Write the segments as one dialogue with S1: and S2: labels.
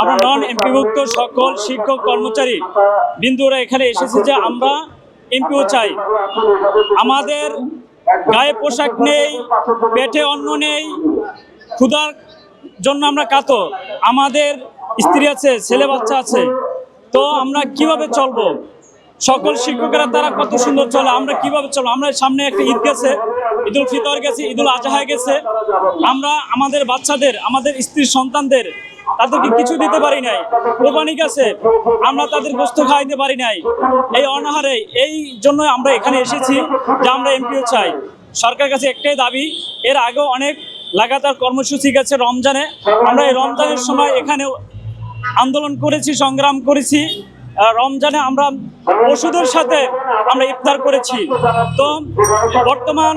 S1: আমরা নন এমপিভুক্ত সকল শিক্ষক কর্মচারী বিন্দুরা এখানে এসেছে যে আমরা এমপিও চাই। আমাদের গায়ে পোশাক নেই, পেটে অন্ন নেই, ক্ষুধার জন্য আমরা কাতো আমাদের স্ত্রী আছে, ছেলে বাচ্চা আছে। তো আমরা কীভাবে চলবো? সকল শিক্ষকেরা তারা কত সুন্দর চলে, আমরা কীভাবে চলবো? আমরা সামনে একটা ঈদ গেছে, ঈদুল ফিতর গেছে, ঈদুল আজহা গেছে। আমরা আমাদের বাচ্চাদের, আমাদের স্ত্রীর সন্তানদের তাদেরকে কিছু দিতে পারি নাই। কোরবানি গেছে আমরা তাদের গোস্ত খাইতে পারি নাই। এই অনাহারে, এই জন্য আমরা এখানে এসেছি যে আমরা এমপিও চাই। সরকার কাছে একটাই দাবি, এর আগেও অনেক লাগাতার কর্মসূচি গেছে রমজানে। আমরা এই রমজানের সময় এখানে আন্দোলন করেছি, সংগ্রাম করেছি। রমজানে আমরা ওষুধের সাথে আমরা ইফতার করেছি। তো বর্তমান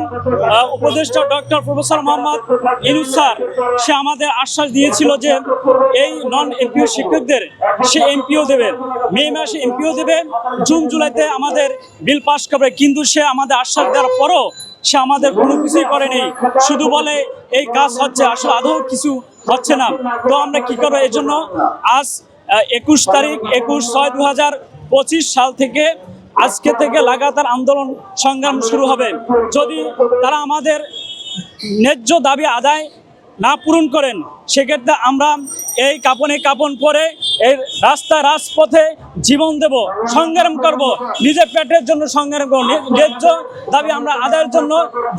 S1: উপদেষ্টা doctor professor Mohammad Yunus sir, সে আমাদের আশ্বাস দিয়েছিল যে এই নন এমপিও শিক্ষকদের সে এমপিও দেবে। মে মাসে এমপিও দেবে, জুন জুলাইতে আমাদের বিল পাস করবে। কিন্তু সে আমাদের আশ্বাস দেওয়ার পরও সে আমাদের কোনো কিছুই করেনি। শুধু বলে এই কাজ হচ্ছে, আসলে আদৌ কিছু হচ্ছে না। তো আমরা কি করব? এই জন্য আজ একুশ তারিখ, একুশ ছয় দু সাল থেকে আজকে থেকে লাগাতার আন্দোলন সংগ্রাম শুরু হবে। যদি তারা আমাদের ন্যায্য দাবি আদায় না পূরণ করেন, সেক্ষেত্রে আমরা এই কাপনে কাপন পরে এই রাস্তা রাজপথে জীবন দেব সংগ্রাম করব নিজের পেটের জন্য সংগ্রাম করব ন্যায্য দাবি আমরা আদায়ের জন্য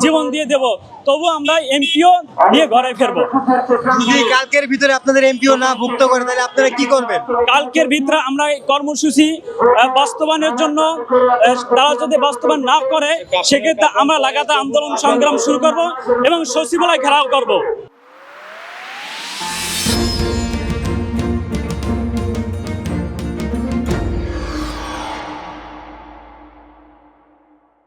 S1: জীবন দিয়ে দেব। তবু আমরা এমপিও নিয়ে ঘরে ফিরবো।
S2: যদি কালকের ভিতরে আপনাদের এমপিও না ভুক্ত করে তাহলে আপনারা কি করবেন?
S1: কালকের ভিতরে আমরা কর্মসূচি বাস্তবায়নের জন্য তারা যদি বাস্তবায়ন না করে সেক্ষেত্রে আমরা লাগাতার আন্দোলন সংগ্রাম শুরু করব এবং সচিবালয় ঘেরাও করব।